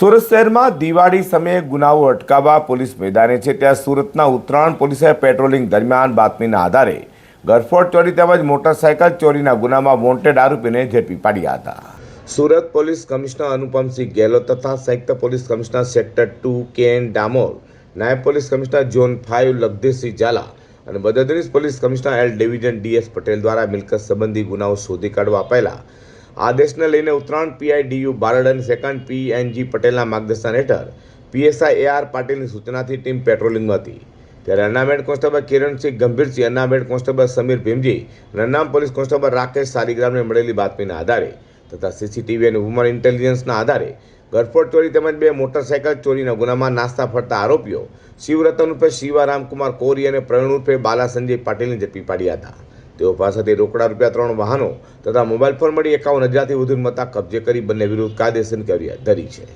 સુરત શહેરમાં દિવાળી સમયે ગુનાઓ અટકાવવા પોલીસ મેદાને છે. ત્યાં સુરતના ઉત્તરાયણ પોલીસે પેટ્રોલિંગ દરમિયાન બાતમીના આધારે ગરફોડ ચોરી તેમજ મોટરસાયકલ ચોરીના ગુનામાં વોન્ટેડ આરોપીને ઝડપી પાડ્યા હતા. સુરત પોલીસ કમિશનર અનુપમસિંહ ગેહલોત તથા સંયુક્ત police commissioner sector two K N Damor, નાયબ police commissioner zone five Lagdhirsinh Jhala અને મદદનીશ police commissioner L division DS Patel દ્વારા મિલકત સંબંધી ગુનાઓ શોધી કાઢવા અપાયેલા આદેશને લઈને ઉત્તરાયણ પીઆઈડીયુ બારડ અને સેકન્ડ પીએનજી પટેલના માર્ગદર્શન હેઠળ પીએસઆઈ એ આર પાટીલની સૂચનાથી ટીમ પેટ્રોલિંગમાં હતી. ત્યારે unarmed constable Kiransinh Gambhirsinh unarmed constable Sameer Bhimji અને અનામ પોલીસ કોન્સ્ટેબલ રાકેશ સારીગ્રામને મળેલી બાતમીના આધારે તથા સીસીટીવી અને વુમન ઇન્ટેલિજન્સના આધારે ગરફોડ ચોરી તેમજ બે મોટરસાયકલ ચોરીના ગુનામાં નાસ્તા ફરતા આરોપીઓ શિવરતન ઉર્ફે શિવા રામકુમાર કોરી અને પ્રવીણ ઉર્ફે બાલા સંજય પાટીલને ઝડપી પાડ્યા હતા. તેઓ પાસેથી રોકડા રૂપિયા ત્રણ વાહનો તથા મોબાઈલ ફોન મળી એકાવન હજારથી વધુ મત્તા કબજે કરી બંને વિરુદ્ધ કાયદેસરની કાર્યવાહી ધરી છે.